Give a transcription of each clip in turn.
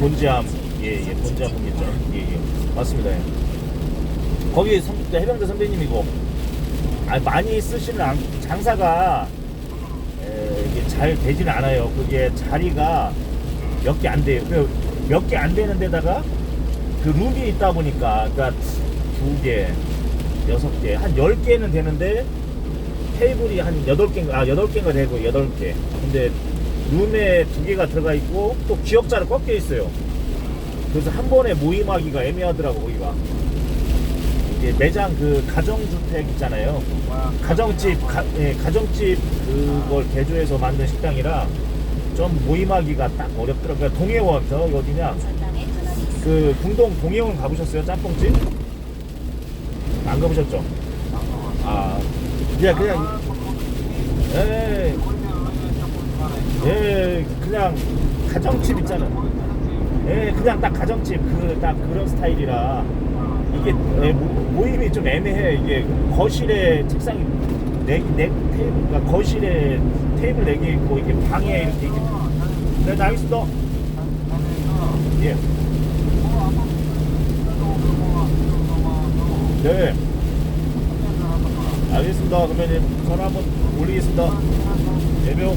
본지암. 예예 본지암 분기점 예예. 맞습니다 예. 거기 선, 해병대 선배님이고. 아, 많이 쓰시는 안- 장사가 에, 이게 잘 되지는 않아요. 그게 자리가 몇 개 안 돼요. 몇 개 안 되는 데다가 그 룸이 있다 보니까 그러니까 두 개, 여섯 개, 한 열 개는 되는데 테이블이 한 여덟 개인가 아 여덟 개인가 되고 여덟 개. 근데 룸에 두 개가 들어가 있고 또 기억자로 꺾여 있어요. 그래서 한 번에 모임하기가 애매하더라고 거기가. 이게 매장 그 가정주택 있잖아요. 가정집 가, 예, 가정집 그걸 개조해서 만든 식당이라 좀 모임하기가 딱 어렵더라고요. 그러니까 동해원 저 어디냐? 그 궁동 동해원 가보셨어요? 짬뽕집? 안 가보셨죠? 아, 그냥 그냥 예, 예, 그냥 가정집 있잖아. 예, 그냥 딱 가정집 그 딱 그런 스타일이라 이게 예, 모- 모임이 좀 애매해. 이게 거실에 책상이 네네 테이블, 그러니까 거실에 테이블 네 개 있고 이게 방에 이렇게 있게. 네, 나 알겠습니다. 예. 네. 알겠습니다. 그러면 전화 한번 올리겠습니다. 예명.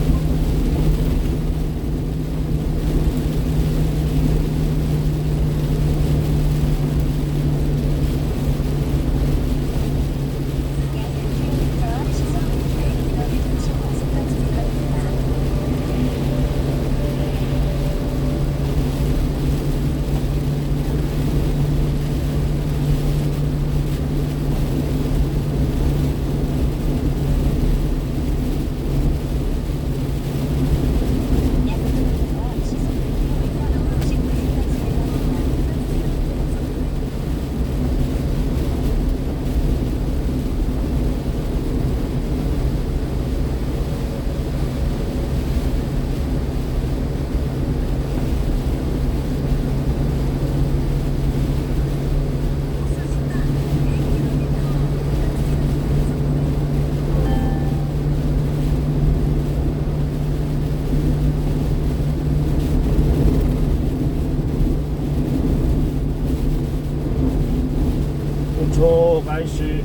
저 아이씨